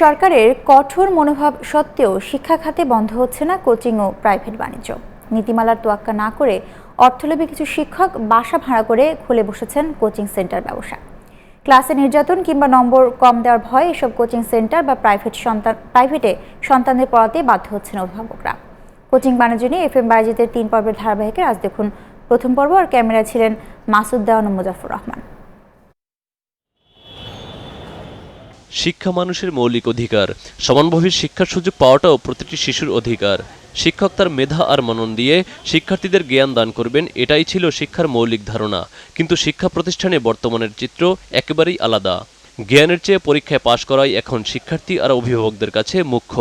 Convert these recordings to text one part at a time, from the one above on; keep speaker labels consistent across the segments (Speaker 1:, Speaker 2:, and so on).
Speaker 1: সরকারের কঠোর মনোভাব সত্ত্বেও শিক্ষা খাতে বন্ধ হচ্ছে না কোচিং ও প্রাইভেট বাণিজ্য। নীতিমালার তোয়াক্কা না করে অর্থলোভী কিছু শিক্ষক বাসা ভাড়া করে খুলে বসেছেন কোচিং সেন্টার ব্যবসা। ক্লাসে নির্যাতন কিংবা নম্বর কম দেওয়ার ভয়ে এসব কোচিং সেন্টার বা প্রাইভেট সন্তান প্রাইভেটে সন্তানদের পড়াতে বাধ্য হচ্ছেন অভিভাবকরা। কোচিং বাণিজ্য নিয়ে এফ এম বাইজিতের তিন পর্বের ধারাবাহিকে আজ দেখুন প্রথম পর্ব। আর ক্যামেরায় ছিলেন মাসুদ দেওয়ান মুজাফর রহমান।
Speaker 2: শিক্ষা মানুষের মৌলিক অধিকার। সমানভাবে শিক্ষার সুযোগ পাওয়াটাও প্রতিটি শিশুর অধিকার। শিক্ষক তার মেধা আর মনন দিয়ে শিক্ষার্থীদের জ্ঞান দান করবেন, এটাই ছিল শিক্ষার মৌলিক ধারণা। কিন্তু শিক্ষা প্রতিষ্ঠানে বর্তমানের চিত্র একেবারেই আলাদা। জ্ঞানের চেয়ে পরীক্ষায় পাশ করাই এখন শিক্ষার্থী আর অভিভাবকদের কাছে মুখ্য।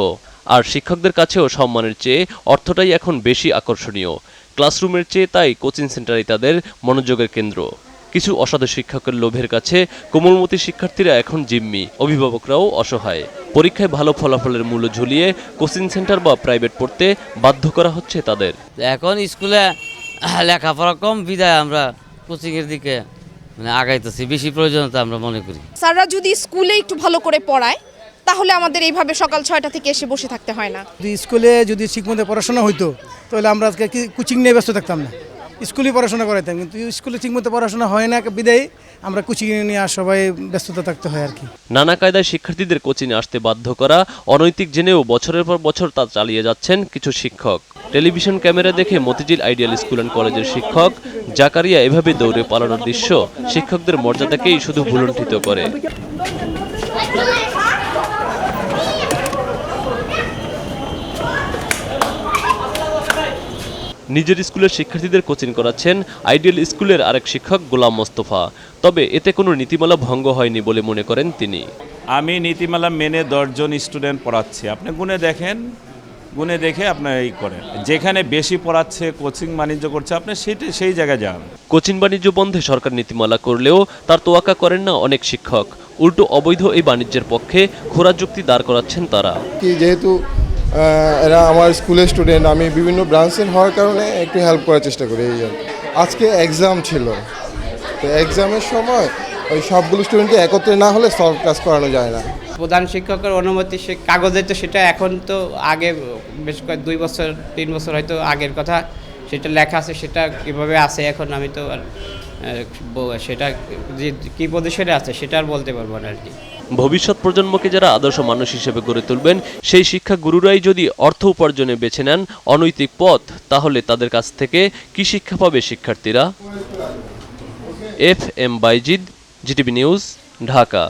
Speaker 2: আর শিক্ষকদের কাছেও সম্মানের চেয়ে অর্থটাই এখন বেশি আকর্ষণীয়। ক্লাসরুমের চেয়ে তাই কোচিং সেন্টারই তাদের মনোযোগের কেন্দ্র। কিছু অসাধু শিক্ষকের লোভের কাছে কোমলমতি শিক্ষার্থীরা এখন জিম্মি অভিভাবকরাও অসহায়। পরীক্ষায় ভালো ফলাফলের মূল্য ঝুলিয়ে কোচিং সেন্টার বা প্রাইভেট পড়তে বাধ্য করা হচ্ছে তাদের।
Speaker 3: এখন স্কুলে লেখাপড়া কম বিদায় আমরা কোচিংয়ের দিকে মানে আগাইতেছি বেশি প্রয়োজনীয়তা আমরা মনে করি।
Speaker 4: স্যাররা যদি স্কুলে একটু ভালো করে পড়ায় তাহলে আমাদের এইভাবে সকাল ছয়টা থেকে এসে বসে থাকতে হয় না।
Speaker 5: যদি স্কুলে যদি ঠিকমতো পড়াশোনা হইতো তাহলে আমরা আজকে কোচিং নিয়ে ব্যস্ত থাকতাম না। স্কুলে পড়াশোনা করাইতাম, কিন্তু স্কুলে ঠিকমতো পড়াশোনা হয় না, বিদায় আমরা কোচিং নিয়ে আর সবাই ব্যস্ততা থাকতে হয় আর কি।
Speaker 2: নানা কায়দায় শিক্ষার্থীদের কোচিংয়ে আসতে বাধ্য করা, অনৈতিক জেনেও বছরের পর বছর তা চালিয়ে যাচ্ছেন কিছু শিক্ষক। টেলিভিশন ক্যামেরা দেখে মতিঝিল আইডিয়াল স্কুল অ্যান্ড কলেজের শিক্ষক জাকারিয়া এভাবে দৌড়ে পালানোর দৃশ্য শিক্ষকদের মর্যাদাকেই শুধু ভুলুণ্ঠিত করে। নিজের স্কুলের শিক্ষার্থীদের কোচিং করাচ্ছেন আইডিয়াল স্কুলের আরেক শিক্ষক গোলাম মোস্তফা। তবে এতে কোনো নীতিমালা ভঙ্গ হয়নি বলে মনে করেন তিনি।
Speaker 6: আমি নীতিমালা মেনে দশজন স্টুডেন্ট পড়াচ্ছি। আপনি গুনে দেখেন গুনে দেখে আপনার এই করেন। যেখানে বেশি পড়াচ্ছে কোচিং বাণিজ্য করছে আপনি সেটি সেই জায়গায় যান।
Speaker 2: কোচিং বাণিজ্য বন্ধে সরকার নীতিমালা করলেও তার তোয়াক্কা করেন না অনেক শিক্ষক। উল্টো অবৈধ এই বাণিজ্যের পক্ষে খোরা যুক্তি দাঁড় করাচ্ছেন তারা।
Speaker 7: যেহেতু এরা আমার স্কুলের স্টুডেন্ট আমি বিভিন্ন ব্রাঞ্চের হওয়ার কারণে একটু হেল্প করার চেষ্টা করি এই আর আজকে এক্সাম ছিল। তো এক্সামের সময় ওই সবগুলো স্টুডেন্টকে একত্রে না হলে সলভ ক্লাস করানো যায় না।
Speaker 8: প্রধান শিক্ষকের অনুমতি সে কাগজে তো সেটা এখন তো আগে বেশ কয়েক দুই বছর, তিন বছর হয়তো আগের কথা। সেটা লেখা আছে, সেটা কীভাবে আছে এখন আমি তো আর সেটা কী পজিশনে আছে সেটা আর বলতে পারব না আর কি।
Speaker 2: ভবিষ্যৎ প্রজন্মকে যারা আদর্শ মানুষ হিসেবে গড়ে তুলবেন, সেই শিক্ষা গুরুরাই যদি অর্থ উপার্জনে বেছে নেন অনৈতিক পথ, তাহলে তাদের কাছ থেকে কি শিক্ষা পাবে শিক্ষার্থীরা? F M Baijid, GTV news, Dhaka.